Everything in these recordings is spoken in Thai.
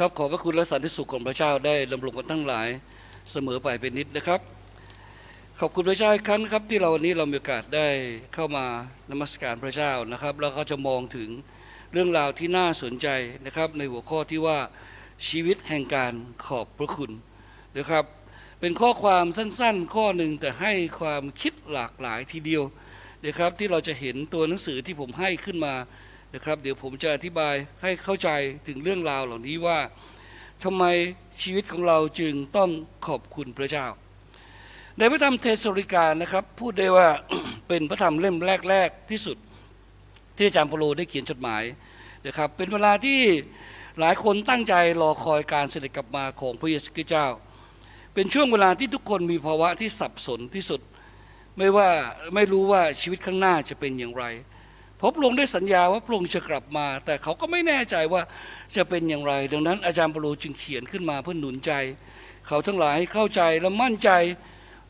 ครับขอบพระคุณและสันติสุขของพระเจ้าได้ดำรงกันทั้งหลายเสมอไปเป็นนิดนะครับ ขอบคุณพระเจ้าอีกครั้งครับ ที่เราวันนี้เรามีโอกาสได้เข้ามานมัสการพระเจ้านะครับ แล้วก็จะมองถึงเรื่องราวที่น่าสนใจนะครับ ในหัวข้อที่ว่าชีวิตแห่งการขอบพระคุณนะครับ เป็นข้อความสั้นๆ ข้อหนึ่งแต่ให้ความคิดหลากหลายทีเดียวนะครับที่เราจะเห็นตัวหนังสือที่ผมให้ขึ้นมา นะครับ เดี๋ยวผมจะอธิบายให้เข้าใจถึงเรื่องราวเหล่านี้ว่าทำไมชีวิตของเราจึงต้องขอบคุณพระเจ้า ในพระธรรมเทสริกานะครับ พูดได้ว่าเป็นพระธรรมเล่มแรก ๆ ที่สุด ที่อาจารย์เปโลได้เขียนจดหมายนะครับ เป็นเวลาที่หลายคนตั้งใจรอคอยการเสด็จกลับมาของพระเยซูคริสต์เจ้า เป็นช่วงเวลาที่ทุกคนมีภาวะที่สับสนที่สุด ไม่ว่าไม่รู้ว่าชีวิตข้างหน้าจะเป็นอย่างไร ราะพระองค์ได้สัญญาว่าพระองค์จะกลับมา แต่เขาก็ไม่แน่ใจว่าจะเป็นอย่างไร ดังนั้นอาจารย์เปโลจึงเขียนขึ้นมาเพื่อหนุนใจ เขาทั้งหลายให้เข้าใจและมั่นใจ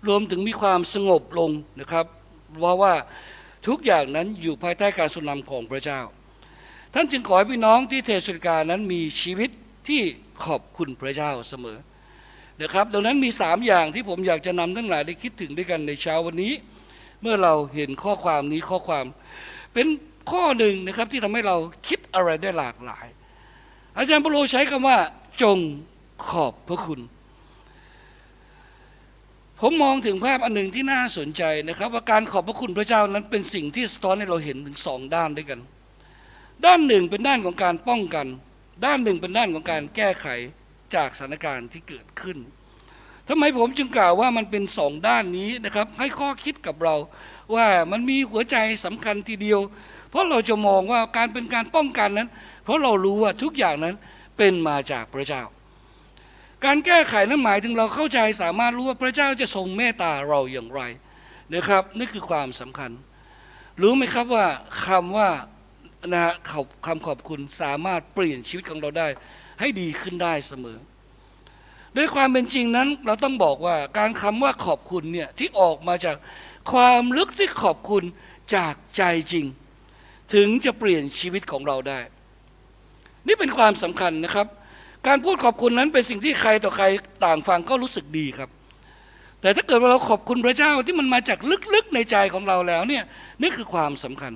รวมถึงมีความสงบลงนะครับเพราะว่าทุกอย่างนั้นอยู่ภายใต้การทรงนำของพระเจ้า ท่านจึงขอให้พี่น้องที่เทศกาลนั้นมีชีวิตที่ขอบคุณพระเจ้าเสมอนะครับดังนั้นมีสามอย่างที่ผมอยากจะนำทั้งหลายได้คิดถึงด้วยกันในเช้าวันนี้ เมื่อเราเห็นข้อความนี้ข้อความ เป็นข้อหนึ่งนะครับที่ทำให้เราคิดอะไรได้หลากหลาย อาจารย์เปโลใช้คำว่า จงขอบพระคุณ ผมมองถึงภาพอันหนึ่งที่น่าสนใจนะครับ ว่าการขอบพระคุณพระเจ้านั้นเป็นสิ่งที่สะท้อนให้เราเห็นถึงสองด้านด้วยกัน ด้านหนึ่งเป็นด้านของการป้องกัน ด้านหนึ่งเป็นด้านของการแก้ไขจากสถานการณ์ที่เกิดขึ้นทำไมผมจึงกล่าวว่ามันเป็นสองด้านนี้นะครับ ให้ข้อคิดกับเรา ว่ามันมีหัวใจสำคัญทีเดียว เพราะเราจะมองว่าการเป็นการป้องกันนั้น เพราะเรารู้ว่าทุกอย่างนั้นเป็นมาจากพระเจ้า การแก้ไขนั้นหมายถึงเราเข้าใจสามารถรู้ว่าพระเจ้าจะทรงเมตตาเราอย่างไรนะครับนี่คือความสำคัญ รู้ไหมครับว่าคำว่านะขอบคำขอบคุณสามารถเปลี่ยนชีวิตของเราได้ ให้ดีขึ้นได้เสมอด้วยความเป็นจริงนั้นเราต้องบอกว่าการคำว่าขอบคุณเนี่ยที่ออกมาจาก ความลึกที่ขอบคุณจากใจจริง ถึงจะเปลี่ยนชีวิตของเราได้ นี่เป็นความสำคัญนะครับ การพูดขอบคุณนั้นเป็นสิ่งที่ใครต่อใครต่างฟังก็รู้สึกดีครับ แต่ถ้าเกิดว่าเราขอบคุณพระเจ้าที่มันมาจากลึกๆในใจของเราแล้วเนี่ยนี่คือความสำคัญ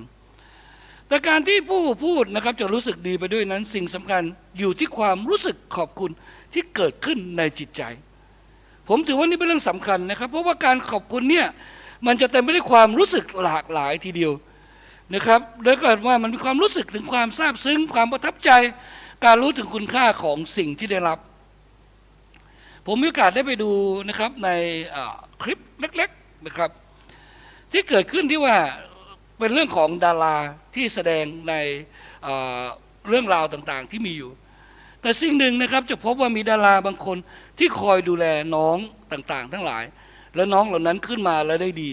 แต่การที่ผู้พูดนะครับจะรู้สึกดีไปด้วยนั้น สิ่งสำคัญอยู่ที่ความรู้สึกขอบคุณที่เกิดขึ้นในจิตใจผมถือว่านี่เป็นเรื่องสำคัญนะครับ เพราะว่าการขอบคุณเนี่ย มันจะเต็มไปด้วยความรู้สึกหลากหลายทีเดียวนะครับโดยเกิดว่ามันมีความรู้สึกถึงความซาบซึ้งความประทับใจ การรู้ถึงคุณค่าของสิ่งที่ได้รับ ผมมีโอกาสได้ไปดูนะครับในคลิปเล็กๆนะครับที่เกิดขึ้นที่ว่าเป็นเรื่องของดาราที่แสดงในเรื่องราวต่างๆที่มีอยู่ แต่สิ่งหนึ่งนะครับจะพบว่ามีดาราบางคนที่คอยดูแลน้องต่างๆ ทั้งหลาย และน้องเหล่านั้นขึ้นมาแล้วได้ดี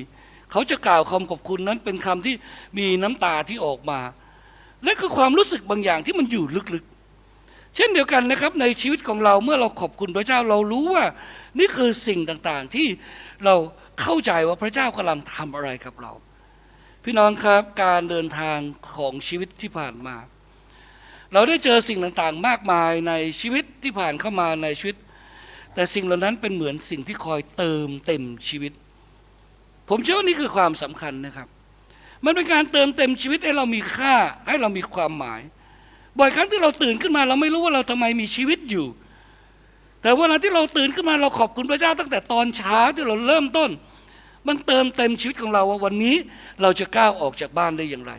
เขาจะกล่าวคำขอบคุณนั้นเป็นคำที่มีน้ำตาที่ออกมา และคือความรู้สึกบางอย่างที่มันอยู่ลึกๆ เช่นเดียวกันนะครับในชีวิตของเราเมื่อเราขอบคุณพระเจ้าเรารู้ว่า นี่คือสิ่งต่างๆที่เราเข้าใจว่าพระเจ้ากำลังทำอะไรกับเรา พี่น้องครับการเดินทางของชีวิตที่ผ่านมา เราได้เจอสิ่งต่างๆ มากมายในชีวิตที่ผ่านเข้ามาในชีวิต แต่สิ่งเหล่านั้นเป็นเหมือนสิ่งที่คอยเติมเต็มชีวิต ผมเชื่อว่านี่คือความสำคัญนะครับ มันเป็นการเติมเต็มชีวิตให้เรามีค่าให้เรามีความหมาย บ่อยครั้งที่เราตื่นขึ้นมา เราไม่รู้ว่าเราทำไมมีชีวิตอยู่ แต่เวลาที่เราตื่นขึ้นมาเราขอบคุณพระเจ้าตั้งแต่ตอนเช้าที่เราเริ่มต้น มันเติมเต็มชีวิตของเราว่าวันนี้เราจะก้าวออกจากบ้านได้อย่างไร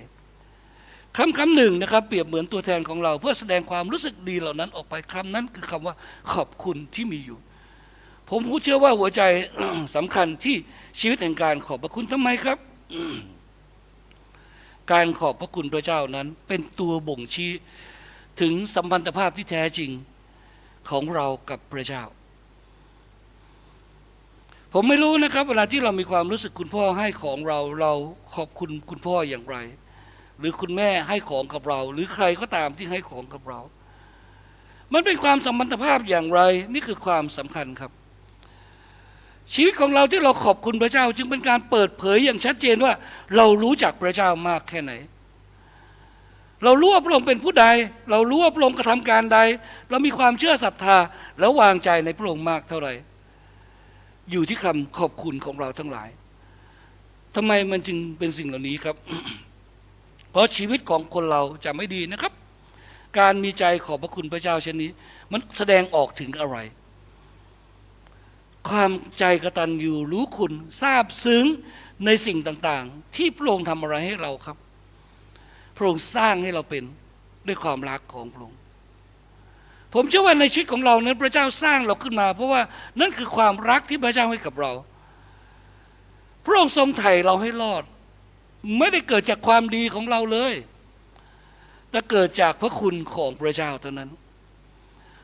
คำคำหนึ่งนะครับเปรียบเหมือนตัวแทนของเรา เพื่อแสดงความรู้สึกดีเหล่านั้นออกไปคำนั้นคือคำว่าขอบคุณที่มีอยู่ ผมเชื่อว่าหัวใจสำคัญที่ชีวิตแห่งการขอบพระคุณทำไมครับ การขอบพระคุณพระเจ้านั้น เป็นตัวบ่งชี้ถึงสัมพันธภาพที่แท้จริงของเรากับพระเจ้า ผมไม่รู้นะครับ เวลาที่เรามีความรู้สึกคุณพ่อให้ของเราเราขอบคุณคุณพ่ออย่างไร หรือคุณแม่ให้ของกับเรา หรือใครก็ตามที่ให้ของกับเรา มันเป็นความสัมพันธภาพอย่างไร นี่คือความสำคัญครับ ชีวิตของเราที่เราขอบคุณพระเจ้า จึงเป็นการเปิดเผยอย่างชัดเจนว่า เรารู้จักพระเจ้ามากแค่ไหน เรารู้ว่าพระองค์เป็นผู้ใด เรารู้ว่าพระองค์กระทำการใด เรามีความเชื่อศรัทธาแล้ววางใจในพระองค์มากเท่าไหร่ อยู่ที่คำขอบคุณของเราทั้งหลายทำไมมันจึงเป็นสิ่งเหล่านี้ครับ เพราะชีวิตของคนเราจะไม่ดีนะครับ การมีใจขอบพระคุณพระเจ้าเช่นนี้ มันแสดงออกถึงอะไร ความใจกระตัญญูรู้คุณทราบซึ้งในสิ่งต่างๆ ที่พระองค์ทำอะไรให้เราครับ พระองค์สร้างให้เราเป็นด้วยความรักของพระองค์ผมเชื่อว่าในชีวิตของเรานั้นพระเจ้าสร้างเราขึ้นมา เพราะว่านั่นคือความรักที่พระเจ้าให้กับเรา พระองค์ทรงไถ่เราให้รอด ไม่ได้เกิดจากความดีของเราเลย แต่เกิดจากพระคุณของพระเจ้าเท่านั้น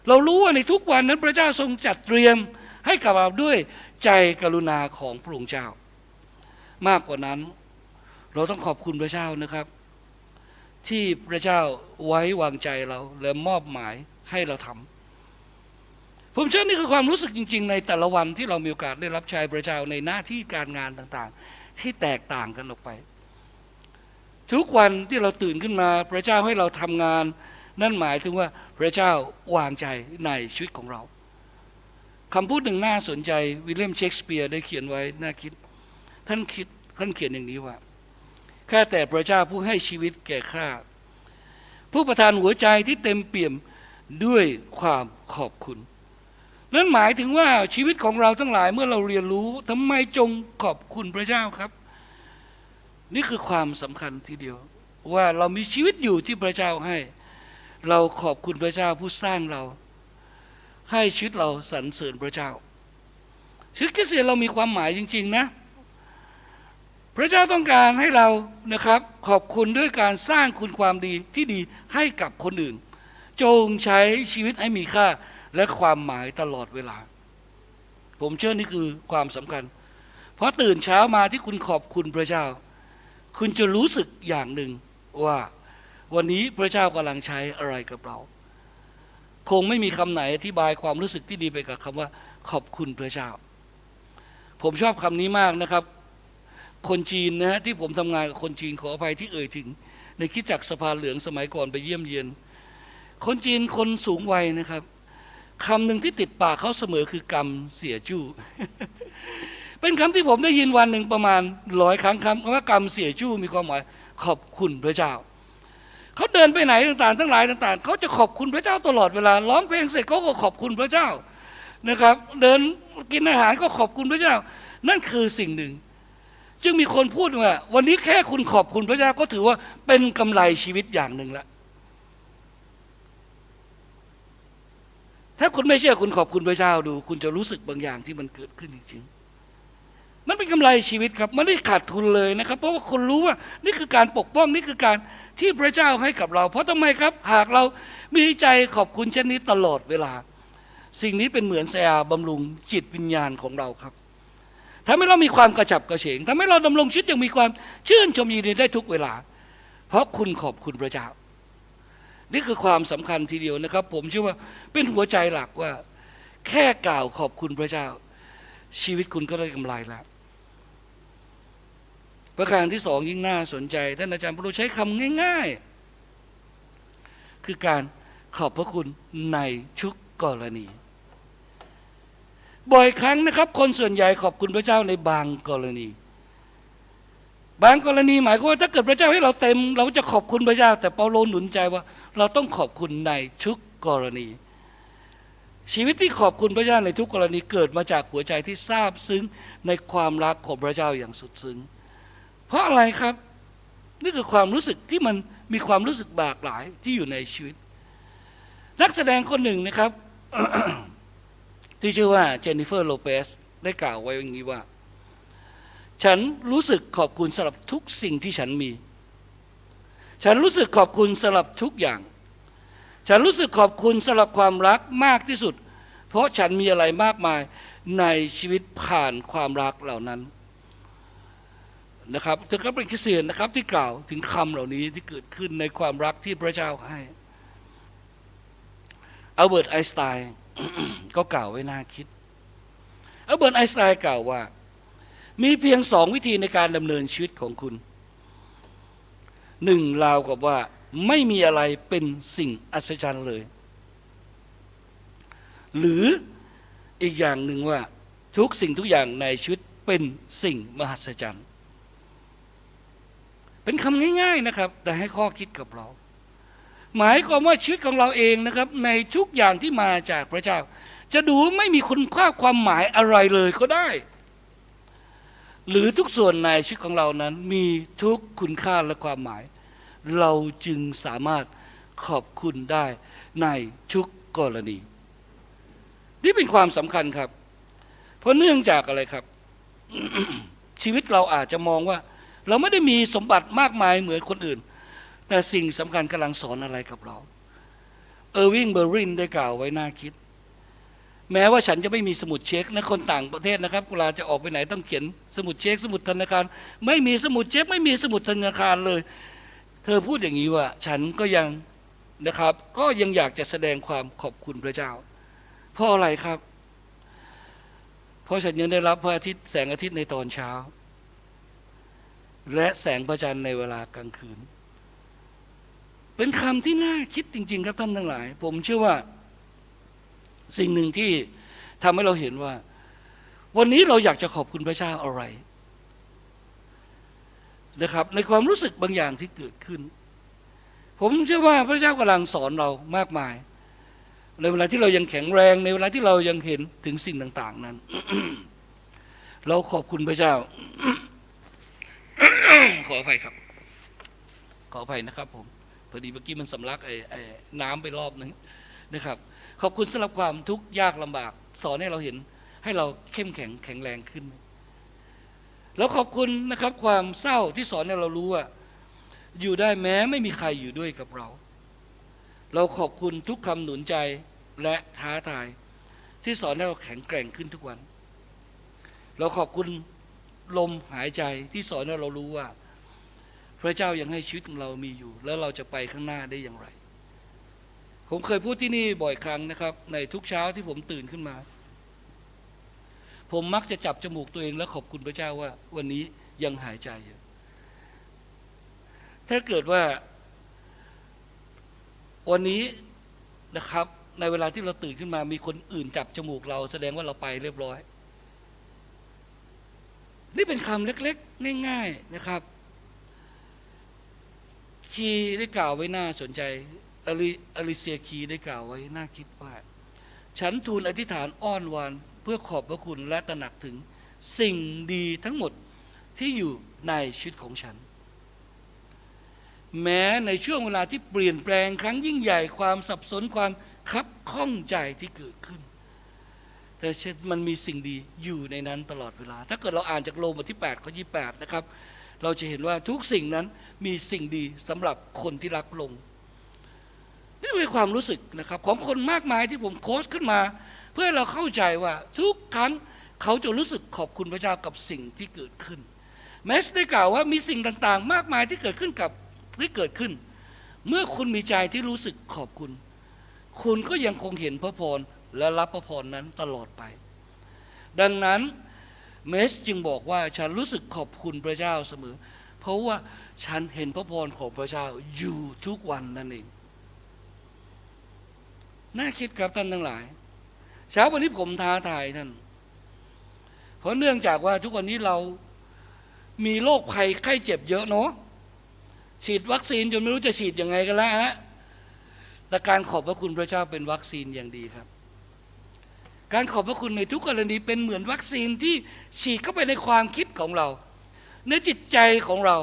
เรารู้ว่าในทุกวันนั้นพระเจ้าทรงจัดเตรียม ให้กับเราด้วยใจกรุณาของพระองค์เจ้า มากกว่านั้น เราต้องขอบคุณพระเจ้านะครับ ที่พระเจ้าไว้วางใจเราและมอบหมายให้เราทำผมเชื่อนี่คือความรู้สึกจริง ๆ ในแต่ละวันที่เรามีโอกาสได้รับใช้พระเจ้าในหน้าที่การงานต่างๆ ที่แตกต่างกันออกไป ทุกวันที่เราตื่นขึ้นมาพระเจ้าให้เราทำงาน นั่นหมายถึงว่าพระเจ้าวางใจในชีวิตของเรา คำพูดหนึ่งน่าสนใจวิลเลียมเชกสเปียร์ได้เขียนไว้น่าคิด ท่านคิดท่านเขียนอย่างนี้ว่าแค่แต่พระเจ้าผู้ให้ชีวิตแก่ข้าผู้ประทานหัวใจที่เต็มเปี่ยมด้วยความขอบคุณ นั่นหมายถึงว่าชีวิตของเราทั้งหลายเมื่อเราเรียนรู้ทำไมจงขอบคุณพระเจ้าครับ นี่คือความสำคัญทีเดียว ว่าเรามีชีวิตอยู่ที่พระเจ้าให้ เราขอบคุณพระเจ้าผู้สร้างเรา ให้ชีวิตเราสรรเสริญพระเจ้าชีวิตคริสเตียนเรามีความหมายจริง ๆนะ พระเจ้าต้องการให้เรานะครับ ขอบคุณด้วยการสร้างคุณความดีที่ดีให้กับคนอื่น จงใช้ชีวิตให้มีค่าและความหมายตลอดเวลา ผมเชื่อนี่คือความสำคัญ เพราะตื่นเช้ามาที่คุณขอบคุณพระเจ้า คุณจะรู้สึกอย่างหนึ่งว่า วันนี้พระเจ้ากำลังใช้อะไรกับเรา คงไม่มีคำไหนอธิบายความรู้สึกที่ดีไปกับคำว่า ขอบคุณพระเจ้า ผมชอบคำนี้มากนะครับ คนจีนนะฮะที่ผมทำงานกับคนจีนขออภัยที่เอ่ยถึง ในคิดจักสภาเหลืองสมัยก่อนไปเยี่ยมเยียน คนจีนคนสูงวัยนะครับคำหนึ่งที่ติดปากเขาเสมอคือกรรมเสียจู้เป็นคำที่ผมได้ยินวันหนึ่งประมาณร้อยครั้งคำว่ากรรมเสียจู้มีความหมายขอบคุณพระเจ้า เขาเดินไปไหนต่างๆ ทั้งหลายต่าง ๆ เขาจะขอบคุณพระเจ้าตลอดเวลาร้องเพลงเสร็จเขาก็ขอบคุณพระเจ้านะครับ เดินกินอาหารก็ขอบคุณพระเจ้า นั่นคือสิ่งหนึ่ง จึงมีคนพูดว่า วันนี้แค่คุณขอบคุณพระเจ้าก็ถือว่าเป็นกำไรชีวิตอย่างหนึ่งละถ้าคุณไม่เชื่อคุณขอบคุณพระเจ้าดู คุณจะรู้สึกบางอย่างที่มันเกิดขึ้นจริงๆมันเป็นกำไรชีวิตครับมันไม่ได้ขาดทุนเลยนะครับ เพราะว่าคนรู้ว่านี่คือการปกป้องนี่คือการ ที่พระเจ้าให้กับเรา เพราะทำไมครับ หากเรามีใจขอบคุณเช่นนี้ตลอดเวลา สิ่งนี้เป็นเหมือนสยาบำรุงจิตวิญญาณของเราครับทำให้เรามีความกระฉับกระเฉงทำให้เราดำรงชีวิตอย่างมีความชื่นชมยินดีได้ทุกเวลา เพราะคุณขอบคุณพระเจ้า นี่คือความสำคัญทีเดียวนะครับ ผมเชื่อว่าเป็นหัวใจหลักว่า แค่กล่าวขอบคุณพระเจ้า ชีวิตคุณก็ได้กำไรแล้ว ประการที่สองยิ่งน่าสนใจ ท่านอาจารย์ปรุใช้คำง่าย ๆ คือการขอบพระคุณในทุกกรณี บ่อยครั้งนะครับ คนส่วนใหญ่ขอบคุณพระเจ้าในบางกรณี บางกรณีหมายความว่าถ้าเกิดพระเจ้าให้เราเต็ม เราจะขอบคุณพระเจ้า แต่เปาโลหนุนใจว่า เราต้องขอบคุณในทุกกรณี ชีวิตที่ขอบคุณพระเจ้าในทุกกรณีเกิดมาจากหัวใจที่ซาบซึ้งในความรักของพระเจ้าอย่างสุดซึ้ง ราะอะไรครับ นี่คือความรู้สึกที่มันมีความรู้สึกบากหลายที่อยู่ในชีวิต นักแสดงคนหนึ่งนะครับ ที่ชื่อว่าเจนนิเฟอร์โลเปสได้กล่าวไว้อย่างนี้ว่า ฉันรู้สึกขอบคุณสำหรับทุกสิ่งที่ฉันมี ฉันรู้สึกขอบคุณสำหรับทุกอย่าง ฉันรู้สึกขอบคุณสำหรับความรักมากที่สุด เพราะฉันมีอะไรมากมายในชีวิตผ่านความรักเหล่านั้น นะครับเธอก็เป็นคริสเตียนนะครับที่กล่าวถึงคำเหล่านี้ที่เกิดขึ้นในความรักที่พระเจ้าให้อัลเบิร์ตไอน์สไตน์ก็กล่าวไว้น่าคิดอัลเบิร์ตไอน์สไตน์กล่าวว่า มีเพียงสองวิธีในการดำเนินชีวิตของคุณหนึ่งราวกับว่าไม่มีอะไรเป็นสิ่งอัศจรรย์เลย หรืออีกอย่างหนึ่งว่าทุกสิ่งทุกอย่างในชีวิตเป็นสิ่งมหัศจรรย์ เป็นคำง่าย ๆนะครับ แต่ให้ข้อคิดกับเรา หมายความว่าชีวิตของเราเองนะครับ ในทุกอย่างที่มาจากพระเจ้า จะดูไม่มีคุณค่าความหมายอะไรเลยก็ได้ หรือทุกส่วนในชีวิตของเรานั้น มีทุกคุณค่าและความหมาย เราจึงสามารถขอบคุณได้ในทุกกรณี นี่เป็นความสำคัญครับ เพราะเนื่องจากอะไรครับ ชีวิตเราอาจจะมองว่า เราไม่ได้มีสมบัติมากมายเหมือนคนอื่น แต่สิ่งสำคัญกำลังสอนอะไรกับเรา เออร์วิงเบอร์รินได้กล่าวไว้น่าคิด แม้ว่าฉันจะไม่มีสมุดเช็คนะคนต่างประเทศนะครับเวลาจะออกไปไหนต้องเขียนสมุดเช็ค สมุดธนาคาร ไม่มีสมุดเช็ค ไม่มีสมุดธนาคารเลย เธอพูดอย่างนี้ว่า ฉันก็ยังนะครับ ก็ยังอยากจะแสดงความขอบคุณพระเจ้า เพราะอะไรครับ เพราะฉันยังได้รับพระอาทิตย์แสงอาทิตย์ในตอนเช้า และแสงพระจันทร์ในเวลากลางคืน เป็นคำที่น่าคิดจริง ๆ ครับท่านทั้งหลาย ผมเชื่อว่า สิ่งหนึ่งที่ทำให้เราเห็นว่า วันนี้เราอยากจะขอบคุณพระเจ้าอะไรนะครับในความรู้สึกบางอย่างที่เกิดขึ้น ผมเชื่อว่าพระเจ้ากำลังสอนเรามากมาย ในเวลาที่เรายังแข็งแรงในเวลาที่เรายังเห็นถึงสิ่งต่าง ๆ นั้น เราขอบคุณพระเจ้า ขออภัยครับ ขออภัยนะครับผมพอดีเมื่อกี้มันสำลักไอ้ไอ้น้ำไปรอบหนึ่งนะครับ ขอบคุณสำหรับความทุกข์ยากลำบาก สอนให้เราเห็นให้เราเข้มแข็งแข็งแรงขึ้น แล้วขอบคุณนะครับ ความเศร้าที่สอนให้เรารู้ว่า อยู่ได้แม้ไม่มีใครอยู่ด้วยกับเรา เราขอบคุณทุกคำหนุนใจและท้าทาย ที่สอนให้เราแข็งแกร่งขึ้นทุกวัน เราขอบคุณ ลมหายใจที่สอนให้เรารู้ว่า พระเจ้ายังให้ชีวิตของเรามีอยู่ แล้วเราจะไปข้างหน้าได้อย่างไร ผมเคยพูดที่นี่บ่อยครั้งนะครับ ในทุกเช้าที่ผมตื่นขึ้นมา ผมมักจะจับจมูกตัวเองแล้วขอบคุณพระเจ้าว่า วันนี้ยังหายใจอยู่ถ้าเกิดว่า วันนี้นะครับ ในเวลาที่เราตื่นขึ้นมามีคนอื่นจับจมูกเรา แสดงว่าเราไปเรียบร้อย นี่เป็นคำเล็กๆ ง่าย ๆนะครับ คีได้กล่าวไว้น่าสนใจอลิอลิเซียคีได้กล่าวไว้น่าคิดว่า ฉันทูลอธิษฐานอ้อนวอนเพื่อขอบพระคุณและตระหนักถึงสิ่งดีทั้งหมดที่อยู่ในชีวิตของฉัน แม้ในช่วงเวลาที่เปลี่ยนแปลงครั้งยิ่งใหญ่ความสับสนความคับข้องใจที่เกิดขึ้น แต่มันมีสิ่งดีอยู่ในนั้นตลอดเวลา ถ้าเกิดเราอ่านจากโลมบทที่8ข้อ28 นะครับ เราจะเห็นว่าทุกสิ่งนั้นมีสิ่งดีสำหรับคนที่รักพระองค์นี่เป็นความรู้สึกนะครับของคนมากมายที่ผมโค้ชขึ้นมา เพื่อให้เราเข้าใจว่าทุกครั้งเขาจะรู้สึกขอบคุณพระเจ้ากับสิ่งที่เกิดขึ้นแมสได้กล่าวว่ามีสิ่งต่างๆ มากมายที่เกิดขึ้นกับที่เกิดขึ้น เมื่อคุณมีใจที่รู้สึกขอบคุณ คุณก็ยังคงเห็นพระพร และรับพระพรนั้นตลอดไป ดังนั้นเมสจึงบอกว่าฉันรู้สึกขอบคุณพระเจ้าเสมอ เพราะว่าฉันเห็นพระพรของพระเจ้าอยู่ทุกวันนั่นเอง น่าคิดครับท่านทั้งหลาย เช้าวันนี้ผมท้าทายท่าน เพราะเนื่องจากว่าทุกวันนี้เรามีโรคภัยไข้เจ็บเยอะเนาะฉีดวัคซีนจนไม่รู้จะฉีดยังไงกันแล้วฮะแต่การขอบพระคุณพระเจ้าเป็นวัคซีนอย่างดีครับ การขอบพระคุณในทุกกรณีเป็นเหมือนวัคซีนที่ฉีดเข้าไปในความคิดของเรา ในจิตใจของเรา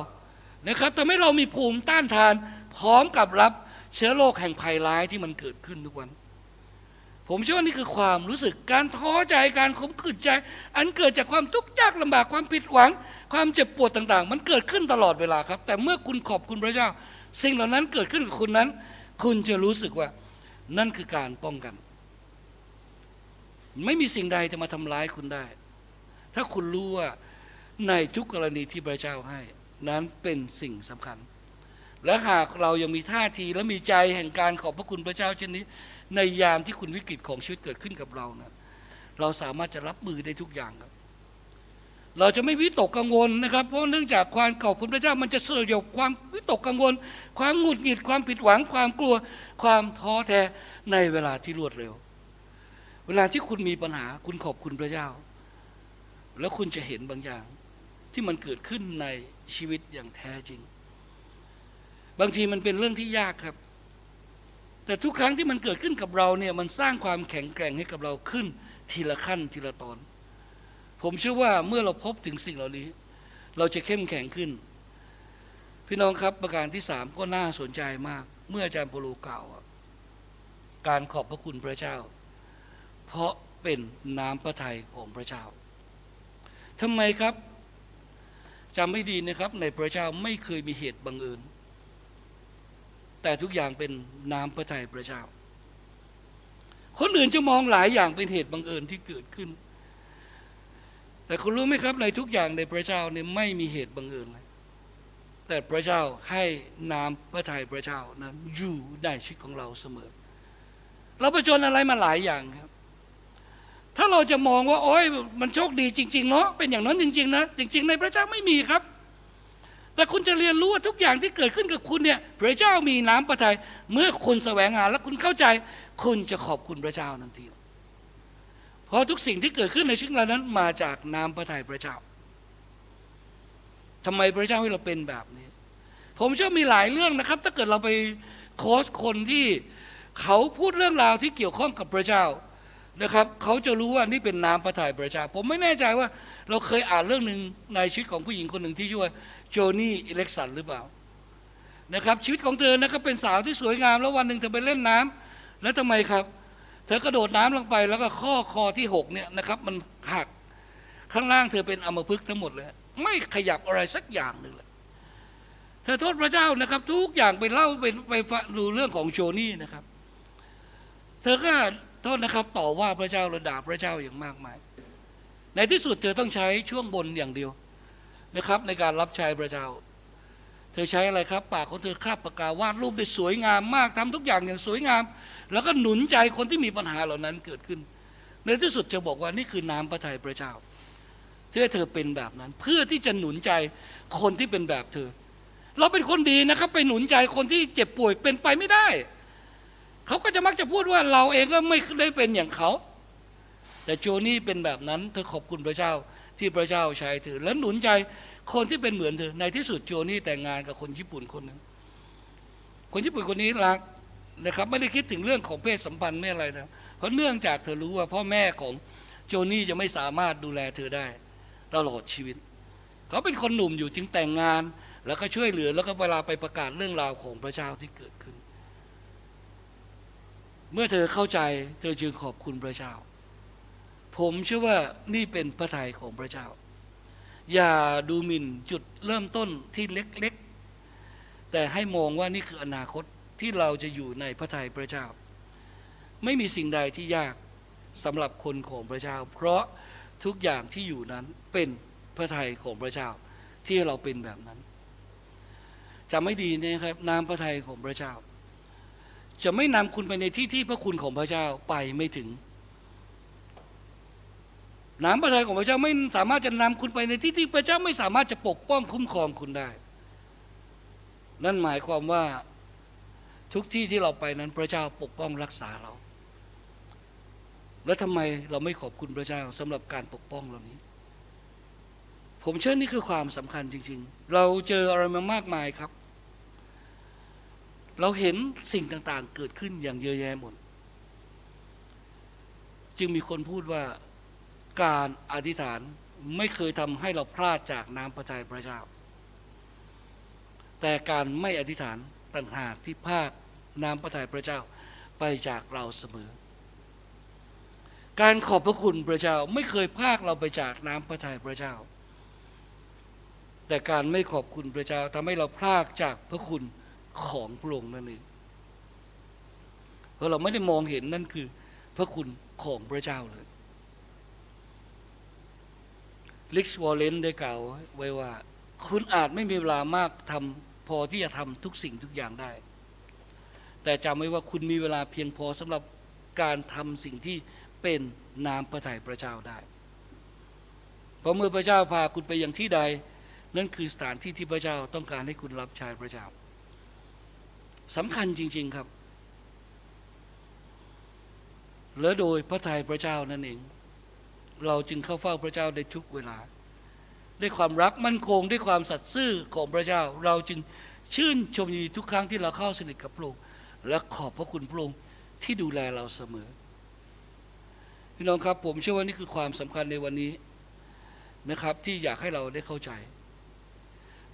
นะครับทำให้เรามีภูมิต้านทาน พร้อมกับรับเชื้อโรคแห่งภัยร้ายที่มันเกิดขึ้นทุกวัน ผมเชื่อว่านี่คือความรู้สึกการท้อใจการขมขื่นใจ อันเกิดจากความทุกข์ยากลำบากความผิดหวัง ความเจ็บปวดต่างๆ มันเกิดขึ้นตลอดเวลาครับ แต่เมื่อคุณขอบคุณพระเจ้า สิ่งเหล่านั้นเกิดขึ้นกับคุณนั้น คุณจะรู้สึกว่านั่นคือการป้องกัน ไม่มีสิ่งใดจะมาทำร้ายคุณได้ ถ้าคุณรู้ว่าในทุกกรณีที่พระเจ้าให้ นั้นเป็นสิ่งสำคัญ และหากเรายังมีท่าทีและมีใจแห่งการขอบพระคุณพระเจ้าเช่นนี้ ในยามที่คุณวิกฤตของชีวิตเกิดขึ้นกับเรานะเราสามารถจะรับมือได้ทุกอย่างครับเราจะไม่วิตกกังวลนะครับ เพราะเนื่องจากความขอบคุณพระเจ้ามันจะสยบความวิตกกังวล ความหงุดหงิดความผิดหวังความกลัว ความท้อแท้ในเวลาที่รวดเร็ว เวลาที่คุณมีปัญหา คุณขอบคุณพระเจ้า แล้วคุณจะเห็นบางอย่าง ที่มันเกิดขึ้นในชีวิตอย่างแท้จริง บางทีมันเป็นเรื่องที่ยากครับ แต่ทุกครั้งที่มันเกิดขึ้นกับเราเนี่ยมันสร้างความแข็งแกร่งให้กับเราขึ้น ทีละขั้นทีละตอน ผมเชื่อว่าเมื่อเราพบถึงสิ่งเหล่านี้ เราจะเข้มแข็งขึ้น พี่น้องครับประการที่สามก็น่าสนใจมาก เมื่ออาจารย์โปโลกล่าวการขอบพระคุณพระเจ้า เพราะเป็นน้ำพระทัยของพระเจ้าทำไมครับจำไม่ดีนะครับในพระเจ้าไม่เคยมีเหตุบังเอิญแต่ทุกอย่างเป็นน้ำพระทัยพระเจ้า คนอื่นจะมองหลายอย่างเป็นเหตุบังเอิญที่เกิดขึ้น แต่คุณรู้ไหมครับในทุกอย่างในพระเจ้าเนี่ยไม่มีเหตุบังเอิญเลยแต่พระเจ้าให้น้ำพระทัยพระเจ้านั้นอยู่ในชีวิตของเราเสมอ เราประจนอะไรมาหลายอย่างค ถ้าเราจะมองว่าโอ้ยมันโชคดีจริง ๆ เนาะเป็นอย่างนั้นจริง ๆ นะ จริง ๆ ในพระเจ้าไม่มีครับ แต่คุณจะเรียนรู้ว่าทุกอย่างที่เกิดขึ้นกับคุณเนี่ยพระเจ้ามีน้ำพระทัยเมื่อคุณแสวงหาและคุณเข้าใจ คุณจะขอบคุณพระเจ้าทันทีเพราะทุกสิ่งที่เกิดขึ้นในชีวิตเรานั้นมาจากน้ำพระทัยพระเจ้าทำไมพระเจ้าให้เราเป็นแบบนี้ ผมเชื่อมีหลายเรื่องนะครับ ถ้าเกิดเราไปโค้ชคนที่เขาพูดเรื่องราวที่เกี่ยวข้องกับพระเจ้า นะครับเขาจะรู้ว่านี่เป็นน้ำพระทัยพระเจ้าผมไม่แน่ใจว่าเราเคยอ่านเรื่องหนึ่งในชีวิตของผู้หญิงคนหนึ่งที่ชื่อว่าโจนี่อิเล็กสันหรือเปล่านะครับชีวิตของเธอนะครับเป็นสาวที่สวยงาม แล้ววันหนึ่งเธอไปเล่นน้ำแล้วทำไมครับ เธอกระโดดน้ำลงไปแล้วก็ข้อคอที่หกเนี่ยนะครับมันหักข้างล่างเธอเป็นอมพฤกทั้งหมดเลย ไม่ขยับอะไรสักอย่างหนึ่งเลยเธอโทษพระเจ้านะครับทุกอย่างไปเล่าไปไปดูเรื่องของโจนี่นะครับ เธอก็ โทษนะครับ ต่อว่าพระเจ้าระด่าพระเจ้าอย่างมากมาย ในที่สุดเธอต้องใช้ช่วงบนอย่างเดียวนะครับ ในการรับใช้พระเจ้า เธอใช้อะไรครับ ปากของเธอคาบปากกาวาดรูปได้สวยงามมากทำทุกอย่างอย่างสวยงาม แล้วก็หนุนใจคนที่มีปัญหาเหล่านั้นเกิดขึ้น ในที่สุดจะบอกว่านี่คือน้ำพระทัยพระเจ้าที่ให้เธอเป็นแบบนั้น เพื่อที่จะหนุนใจคนที่เป็นแบบเธอ เราเป็นคนดีนะครับ ไปหนุนใจคนที่เจ็บป่วยเป็นไปไม่ได้ เขาก็จะมักจะพูดว่าเราเองก็ไม่ได้เป็นอย่างเขา แต่โจนี่เป็นแบบนั้นเธอขอบคุณพระเจ้าที่พระเจ้าใช้เธอและหนุนใจคนที่เป็นเหมือนเธอในที่สุดโจนี่แต่งงานกับคนญี่ปุ่นคนหนึ่งคนญี่ปุ่นคนนี้รักนะครับไม่ได้คิดถึงเรื่องของเพศสัมพันธ์ไม่อะไรนะเพราะเนื่องจากเธอรู้ว่าพ่อแม่ของโจนี่จะไม่สามารถดูแลเธอได้ตลอดชีวิต เขาเป็นคนหนุ่มอยู่จึงแต่งงาน แล้วก็ช่วยเหลือแล้วก็เวลาไปประกาศเรื่องราวของพระเจ้าที่เกิดขึ้น เมื่อเธอเข้าใจ เธอจึงขอบคุณพระเจ้า ผมเชื่อว่านี่เป็นพระทัยของพระเจ้า อย่าดูหมิ่นจุดเริ่มต้นที่เล็กๆ แต่ให้มองว่านี่คืออนาคตที่เราจะอยู่ในพระทัยพระเจ้า ไม่มีสิ่งใดที่ยากสำหรับคนของพระเจ้า เพราะทุกอย่างที่อยู่นั้นเป็นพระทัยของพระเจ้า ที่เราเป็นแบบนั้นจะไม่ดีนะครับนามพระทัยของพระเจ้า จะไม่นำคุณไปในที่ที่พระคุณของพระเจ้าไปไม่ถึง น้ำพระทัยของพระเจ้าไม่สามารถจะนำคุณไปในที่ที่พระเจ้าไม่สามารถจะปกป้องคุ้มครองคุณได้ นั่นหมายความว่าทุกที่ที่เราไปนั้นพระเจ้าปกป้องรักษาเรา แล้วทำไมเราไม่ขอบคุณพระเจ้าสำหรับการปกป้องเหล่านี้ ผมเชื่อนี่คือความสำคัญจริง ๆ เราเจออะไรมามากมายครับ เราเห็นสิ่งต่างๆ เกิดขึ้นอย่างเยอะแยะหมด จึงมีคนพูดว่าการอธิษฐานไม่เคยทำให้เราพลาดจากน้ำพระทัยพระเจ้า แต่การไม่อธิษฐานต่างหากที่พลาดน้ำพระทัยพระเจ้าไปจากเราเสมอ การขอบพระคุณพระเจ้าไม่เคยพากเราไปจากน้ำพระทัยพระเจ้า แต่การไม่ขอบคุณพระเจ้าทำให้เราพลากจากพระคุณ ของพระองค์นั่นเองเพราะเราไม่ได้มองเห็นนั่นคือ พระคุณของพระเจ้าเลยลิกส์วอลเลนได้กล่าวไว้ว่า คุณอาจไม่มีเวลามากทำพอที่จะทำทุกสิ่งทุกอย่างได้ แต่จำไว้ว่าคุณมีเวลาเพียงพอสำหรับการทำสิ่งที่เป็นนามพระทัยพระเจ้าได้เพราะเมื่อพระเจ้าพาคุณไปอย่างที่ใด นั่นคือสถานที่ที่พระเจ้าต้องการให้คุณรับใช้พระเจ้า สำคัญจริง ๆครับ และโดยพระทัยพระเจ้านั่นเอง เราจึงเข้าเฝ้าพระเจ้าได้ทุกเวลา ด้วยความรักมั่นคงด้วยความสัตย์ซื่อของพระเจ้า เราจึงชื่นชมยินดีทุกครั้งที่เราเข้าสนิทกับพระองค์และขอบพระคุณพระองค์ที่ดูแลเราเสมอ พี่น้องครับผมเชื่อว่านี่คือความสำคัญในวันนี้นะครับ ที่อยากให้เราได้เข้าใจ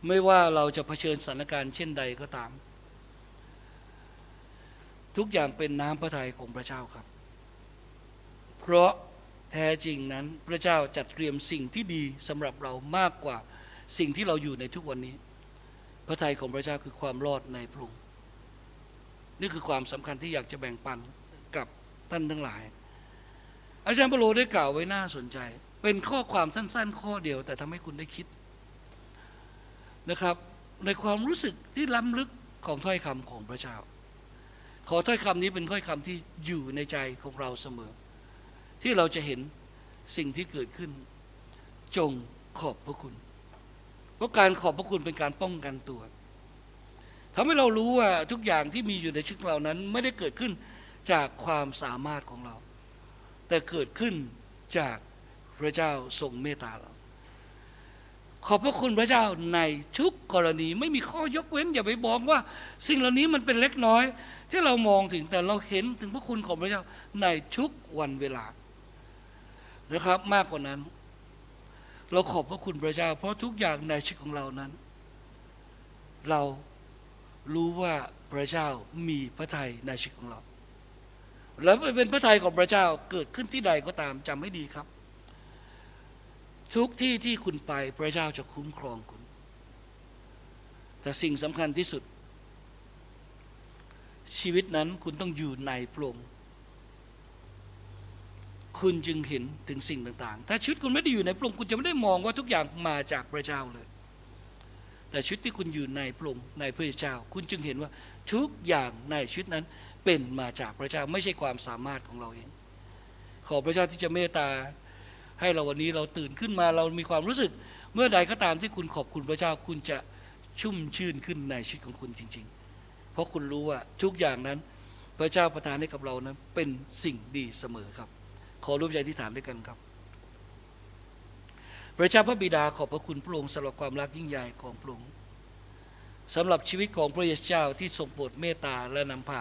ไม่ว่าเราจะเผชิญสถานการณ์เช่นใดก็ตาม ทุกอย่างเป็นน้ำพระทัยของพระเจ้าครับ เพราะแท้จริงนั้นพระเจ้าจัดเตรียมสิ่งที่ดีสำหรับเรามากกว่าสิ่งที่เราอยู่ในทุกวันนี้ พระทัยของพระเจ้าคือความรอดในพระองค์นี่คือความสำคัญที่อยากจะแบ่งปันกับท่านทั้งหลาย อาจารย์เปโลได้กล่าวไว้น่าสนใจ เป็นข้อความสั้น ๆ ข้อเดียว แต่ทำให้คุณได้คิดนะครับ ในความรู้สึกที่ล้ำลึกของถ้อยคำของพระเจ้า ขอถ้อยคำนี้เป็นถ้อยคำที่อยู่ในใจของเราเสมอ ที่เราจะเห็นสิ่งที่เกิดขึ้น จงขอบพระคุณ เพราะการขอบพระคุณเป็นการป้องกันตัวทำให้เรารู้ว่าทุกอย่างที่มีอยู่ในชีวิตเรานั้นไม่ได้เกิดขึ้นจากความสามารถของเรา แต่เกิดขึ้นจากพระเจ้าทรงเมตตาเรา ขอบพระคุณพระเจ้าในทุกกรณีไม่มีข้อยกเว้น อย่าไปบอกว่า สิ่งเหล่านี้มันเป็นเล็กน้อย ที่เรามองถึงแต่เราเห็นถึงพระคุณของพระเจ้าในทุกวันเวลานะครับมากกว่านั้น เราขอบพระคุณพระเจ้า เพราะทุกอย่างในชีวิตของเรานั้น เรารู้ว่าพระเจ้ามีพระทัยในชีวิตของเรา แล้วเป็นพระทัยของพระเจ้าเกิดขึ้นที่ใดก็ตามจำให้ดีครับ ทุกที่ที่คุณไปพระเจ้าจะคุ้มครองคุณ แต่สิ่งสำคัญที่สุด ชีวิตนั้นคุณต้องอยู่ในพระองค์คุณจึงเห็นถึงสิ่งต่างๆ ถ้าชีวิตคุณไม่ได้อยู่ในพระองค์คุณจะไม่ได้มองว่าทุกอย่างมาจากพระเจ้าเลย แต่ชีวิตที่คุณอยู่ในพระองค์ในพระเจ้า คุณจึงเห็นว่าทุกอย่างในชีวิตนั้นเป็นมาจากพระเจ้าไม่ใช่ความสามารถของเราเอง ขอพระเจ้าที่จะเมตตา ให้เราวันนี้เราตื่นขึ้นมาเรามีความรู้สึก เมื่อใดก็ตามที่คุณขอบคุณพระเจ้าคุณจะชุ่มชื่นขึ้นในชีวิตของคุณจริง ๆ เพราะคุณรู้ว่าทุกอย่างนั้น พระเจ้าประทานให้กับเรานั้นเป็นสิ่งดีเสมอครับ ขอร่วมใจที่ฐานด้วยกันครับ พระเจ้าพระบิดาขอบพระคุณพระองค์สำหรับความรักยิ่งใหญ่ของพระองค์สำหรับชีวิตของพระเยซูเจ้าที่ทรงโปรดเมตตาและนำพา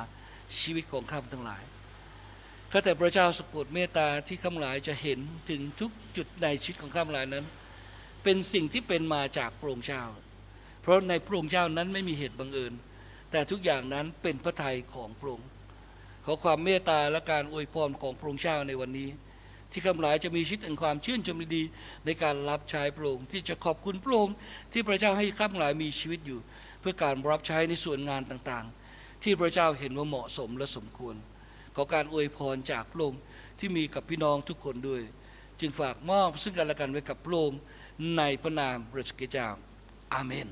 ชีวิตของข้าพทั้งหลาย ข้าแต่พระเจ้าสปดเมตตาที่ข้าพหลายจะเห็นถึงทุกจุดในชีวิตของข้าพหลายนั้น เป็นสิ่งที่เป็นมาจากพระองค์เจ้า เพราะในพระองค์เจ้านั้นไม่มีเหตุบังเอิญ แต่ทุกอย่างนั้นเป็นพระทัยของพระองค์ขอความเมตตาและการอวยพรของพระองค์เจ้าในวันนี้ ที่ข้าพหลายจะมีชีวิตแห่งความชื่นชมดีในการรับใช้พระองค์ที่จะขอบคุณพระองค์ที่พระเจ้าให้ข้าพหลายมีชีวิตอยู่ เพื่อการรับใช้ในส่วนงานต่างๆ ที่พระเจ้าเห็นว่าเหมาะสมและสมควร ขอการอวยพรจากพระองค์ที่มีกับพี่น้องทุกคนด้วย จึงฝากมอบซึ่งกันและกันไว้กับพระองค์ในพระนามพระสกิจาอาเมน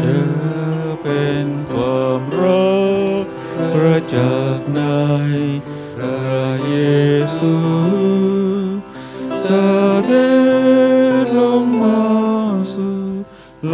เธอเป็นความรักประจากในพระเยซู โ